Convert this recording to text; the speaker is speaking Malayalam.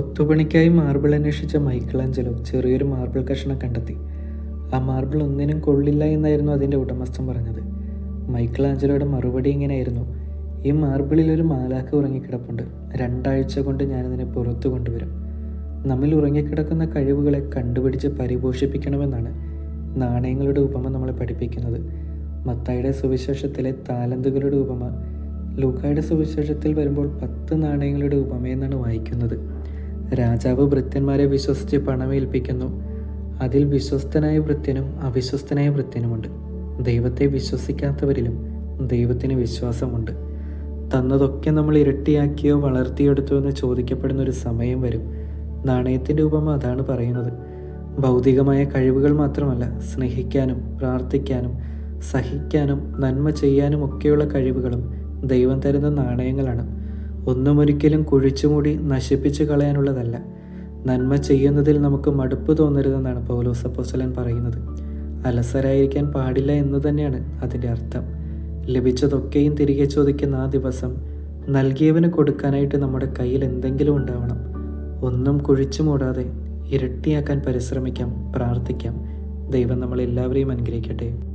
കൊത്തുപണിക്കായി മാർബിൾ അന്വേഷിച്ച മൈക്കിളാഞ്ചലോ ചെറിയൊരു മാർബിൾ കഷ്ണം കണ്ടെത്തി. ആ മാർബിൾ ഒന്നിനും കൊള്ളില്ല എന്നായിരുന്നു അതിന്റെ ഉടമസ്ഥൻ പറഞ്ഞത്. മൈക്കിളാഞ്ചലോയുടെ മറുപടി ഇങ്ങനെയായിരുന്നു. ഈ മാർബിളിൽ ഒരു മാലാക്ക് ഉറങ്ങിക്കിടപ്പുണ്ട്. രണ്ടാഴ്ച കൊണ്ട് ഞാനതിനെ പുറത്തു കൊണ്ടുവരും. നമ്മിൽ ഉറങ്ങിക്കിടക്കുന്ന കഴിവുകളെ കണ്ടുപിടിച്ച് പരിപോഷിപ്പിക്കണമെന്നാണ് നാണയങ്ങളുടെ ഉപമ നമ്മളെ പഠിപ്പിക്കുന്നത്. മത്തായിയുടെ സുവിശേഷത്തിലെ താലന്തുകളുടെ ഉപമ ലൂക്കായുടെ സുവിശേഷത്തിൽ വരുമ്പോൾ പത്ത് നാണയങ്ങളുടെ ഉപമയെന്നാണ് വായിക്കുന്നത്. രാജാവ് ഭൃത്യന്മാരെ വിശ്വസിച്ച് പണമേൽപ്പിക്കുന്നു. അതിൽ വിശ്വസ്തനായ വൃത്യനും അവിശ്വസ്തനായ ഭൃത്യനുമുണ്ട്. ദൈവത്തെ വിശ്വസിക്കാത്തവരിലും ദൈവത്തിന് വിശ്വാസമുണ്ട്. തന്നതൊക്കെ നമ്മൾ ഇരട്ടിയാക്കിയോ വളർത്തിയെടുത്തോ എന്ന് ചോദിക്കപ്പെടുന്ന ഒരു സമയം വരും. നാണയത്തിന്റെ ഉപമ അതാണ് പറയുന്നത്. ഭൗതികമായ കഴിവുകൾ മാത്രമല്ല സ്നേഹിക്കാനും പ്രാർത്ഥിക്കാനും സഹിക്കാനും നന്മ ചെയ്യാനും ഒക്കെയുള്ള കഴിവുകളും ദൈവം തരുന്ന നാണയങ്ങളാണ്. ഒന്നും ഒരിക്കലും കുഴിച്ചുമൂടി നശിപ്പിച്ചു കളയാനുള്ളതല്ല. നന്മ ചെയ്യുന്നതിൽ നമുക്ക് മടുപ്പ് തോന്നരുതെന്നാണ് പൗലോസ് അപ്പോസ്തലൻ പറയുന്നത്. അലസരായിരിക്കാൻ പാടില്ല എന്ന് തന്നെയാണ് അതിന്റെ അർത്ഥം. ലഭിച്ചതൊക്കെയും തിരികെ ചോദിക്കുന്ന ആ ദിവസം നൽകിയവന് കൊടുക്കാനായിട്ട് നമ്മുടെ കയ്യിൽ എന്തെങ്കിലും ഉണ്ടാവണം. ഒന്നും കുഴിച്ചു മൂടാതെ ഇരട്ടിയാക്കാൻ പരിശ്രമിക്കാം പ്രാർത്ഥിക്കാം. ദൈവം നമ്മളെല്ലാവരെയും അനുഗ്രഹിക്കട്ടെ.